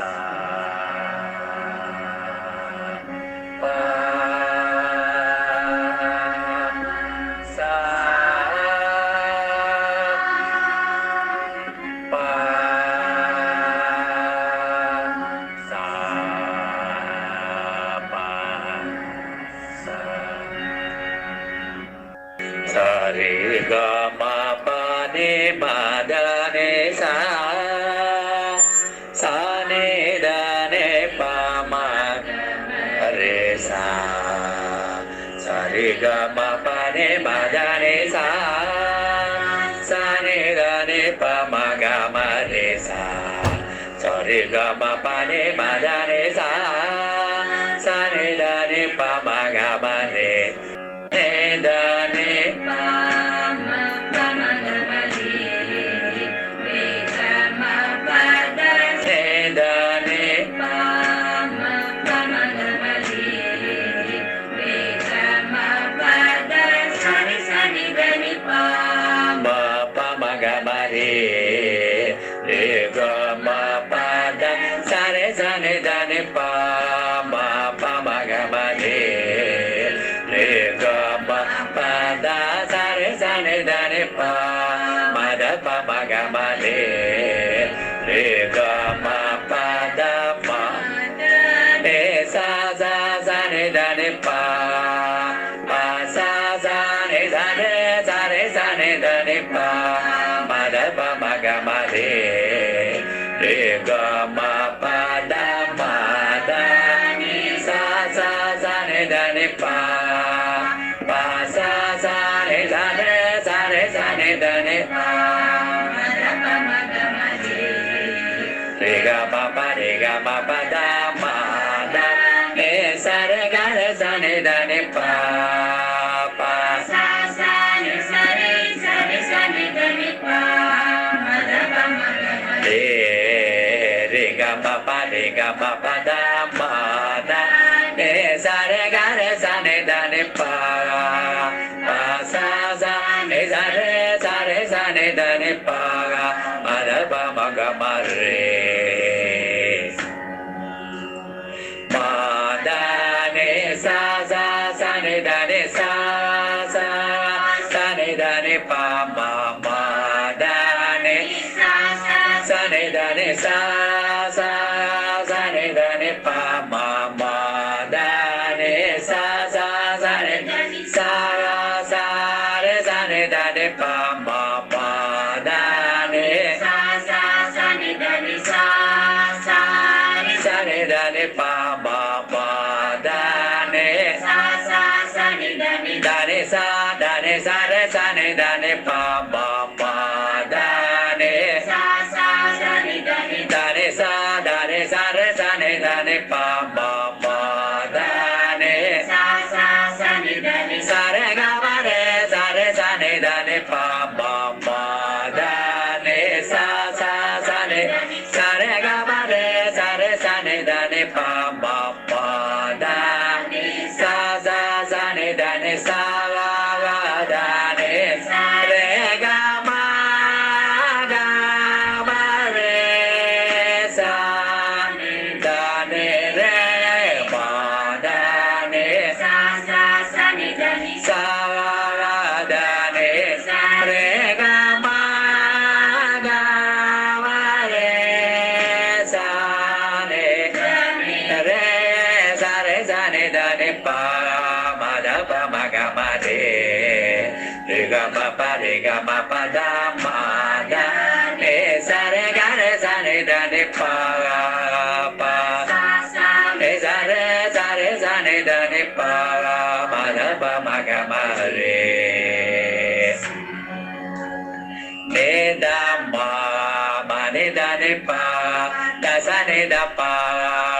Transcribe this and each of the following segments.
Santa. ga ma pa ne ma ma da pa ma ga ma re re ga ma pa da ma da ni sa sa sa ne da ne pa. Pa sa sa ne da ne sa ne sa ne da ne pa. arepa, da pa ma da pa ma ga ma re re ga ma pa re ga ma pa da ma da ne sa re ga re sa ne da ne pa ga pa ne sa re sa re sa ne da ne pa ga ma da pa ma ga ma re ne da ma ma ne da ne pa da sa ne da pa.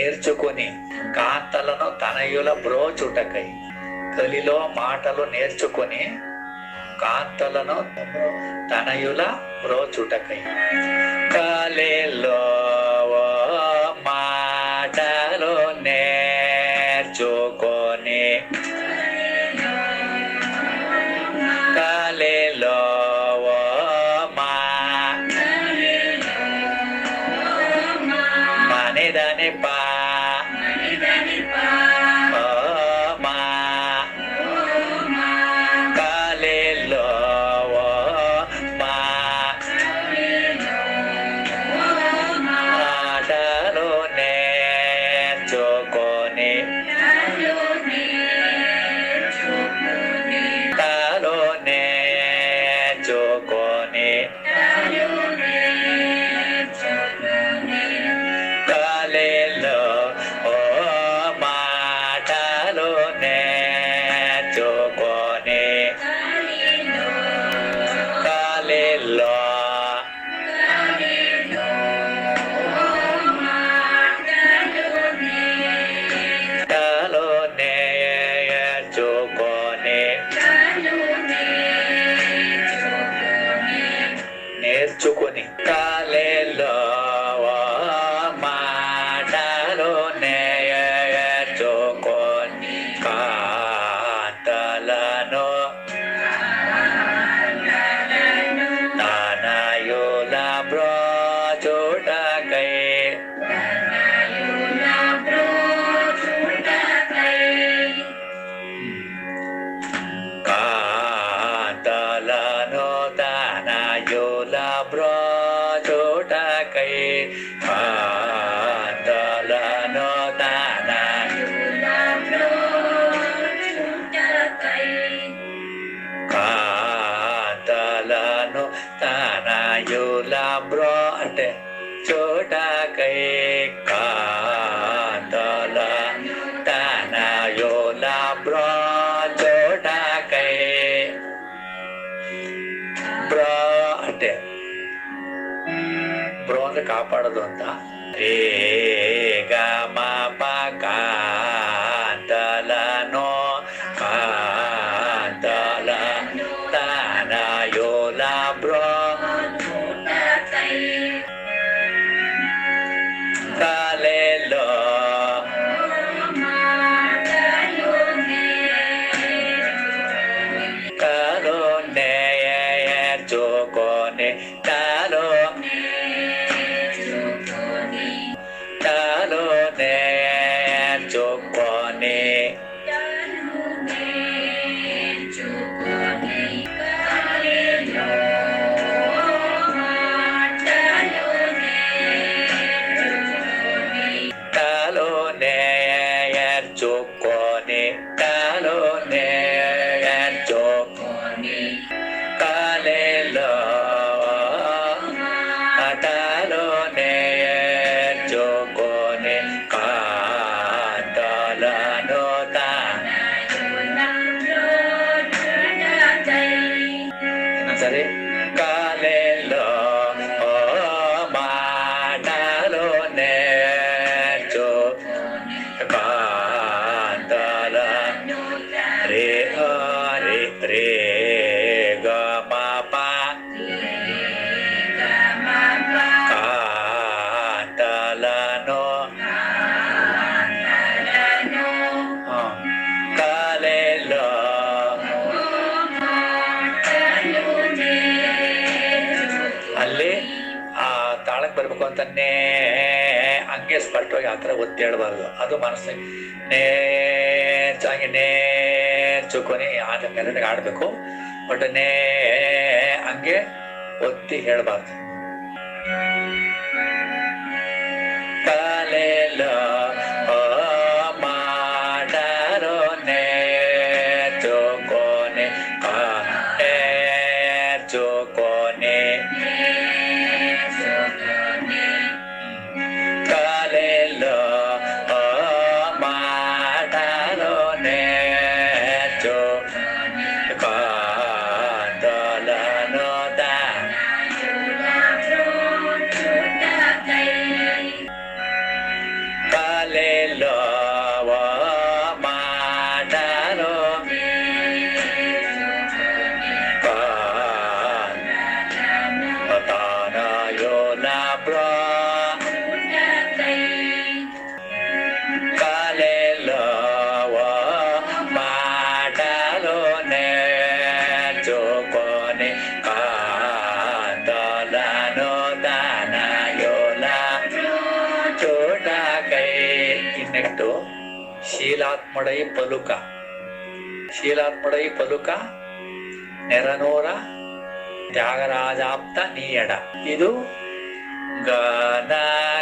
నేర్చుకొని కాంతలను తనయుల బ్రోచుటకై తొలిలో మాటలు నేర్చుకొని కాంతలను తనయుల బ్రోచుటకై. కాలేలో Amen. ಮಾಡಬೇಕು ಅಂತನ್ನೇ ಹಂಗೆ ಸ್ಪಷ್ಟವಾಗಿ ಆ ಥರ ಒತ್ತಿ ಹೇಳ್ಬಾರ್ದು. ಅದು ಮನಸ್ಸು ನೇಚಾಗಿ ನೇಚುಕೊನೆ ಆದ ಮೆಲ್ಲಗೆ ಆಡಬೇಕು ಬಟ್ ನೇ, ಹಂಗೆ ಒತ್ತಿ ಹೇಳಬಾರ್ದು. ಶೀಲಾರ್ಪಣೈ ಪಲುಕ. ಶೀಲಾರ್ಪಣೈ ಪಲುಕ, ನೆರನೂರ ತ್ಯಾಗರಾಜಾಪ್ತ ನೀಯಡ. ಇದು ಗನ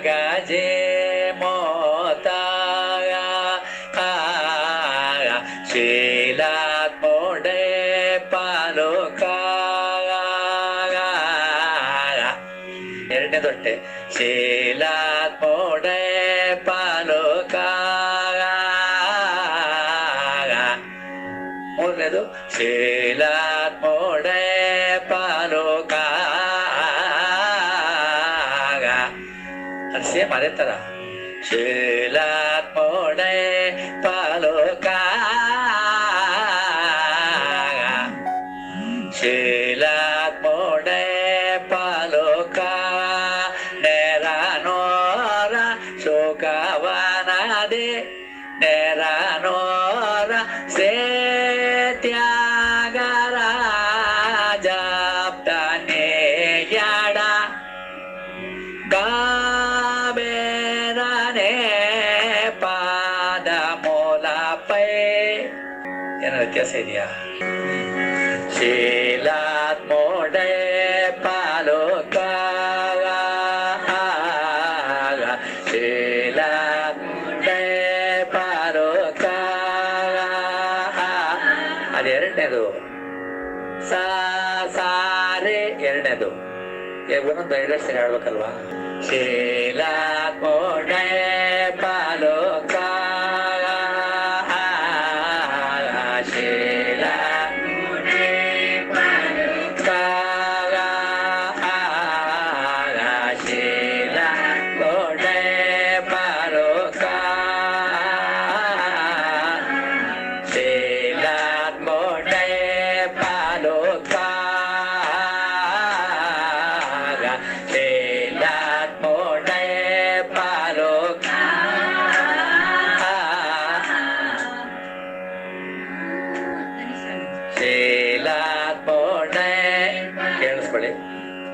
ಮೋತ ಮೋತಾಯ ಶೀಲಾತ್ಮೋಡೆ ಎರಡನೇ ಎರಡನೇದೊಟ್ಟೆ. ಶೀ Silat mole palukaga. Así es, paleta. Silat ಅದು ಎರಡನೇದು. ಸಾ ಸಾರೆ ಎರಡನೇದು. ಒಂದೊಂದು ಎರಡು ಹೇಳ್ಬೇಕಲ್ವಾ? ಶೀಲಾ ಕೋಣೆ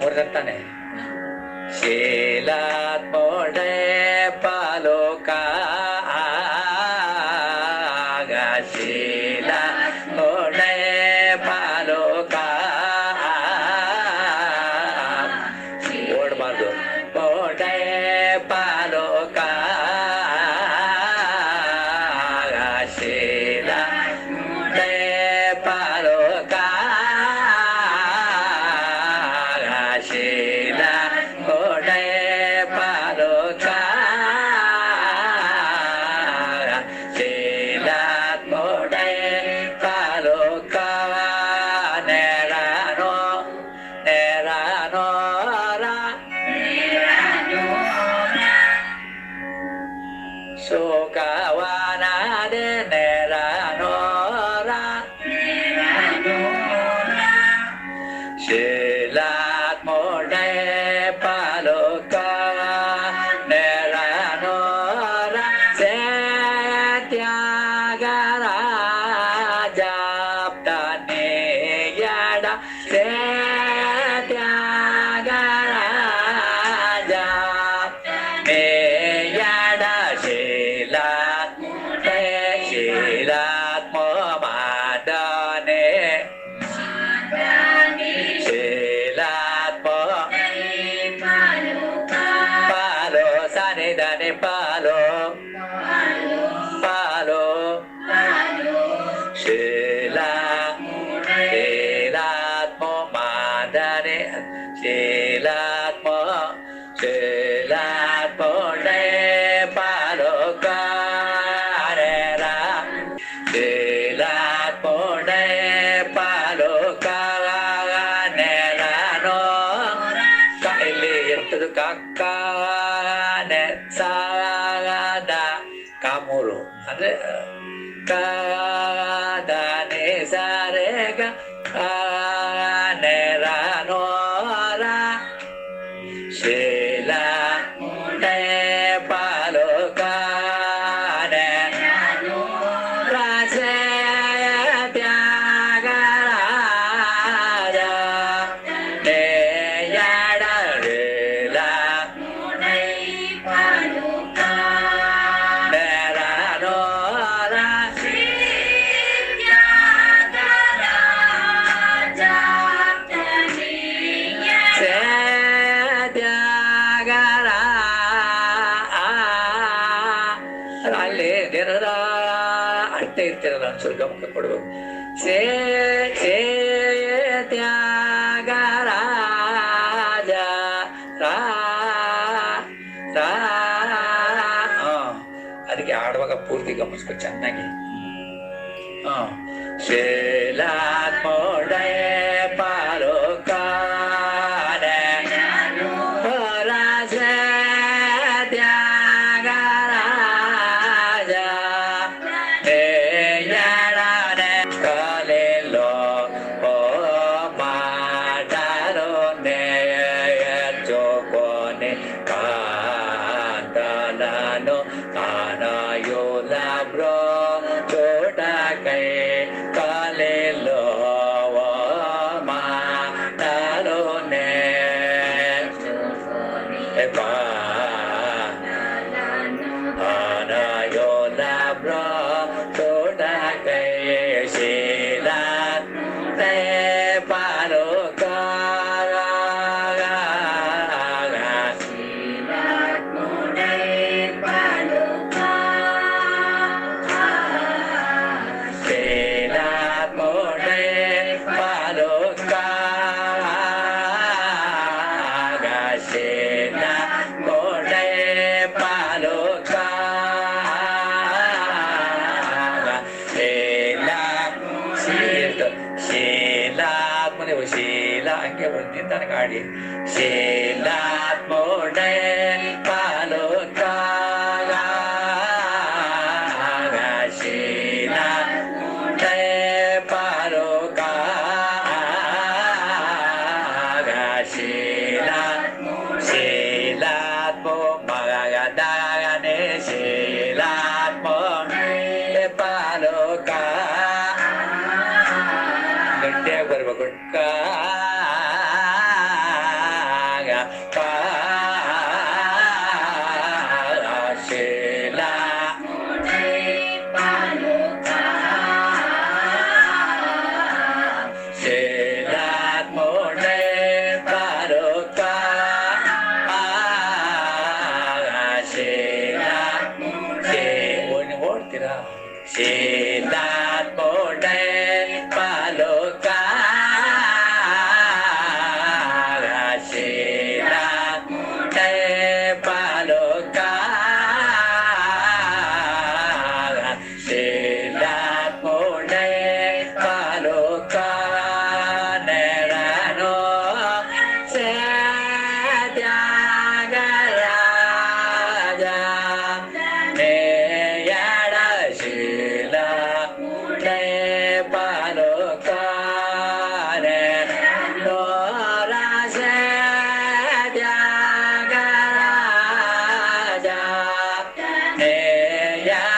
ഒരെണ്ണത്താണേ ശീലാത്മോടെ Yeah. తా తా ಅದಕ್ಕೆ ಆಡುವಾಗ ಪೂರ್ತಿ ಗಮನಿಸ್ಕೊ ಚೆನ್ನಾಗಿ ಹ ಶೇಲಾ ಕೋಡಯ Bye. Sedat Mordai. Sedat Mordai. yeah.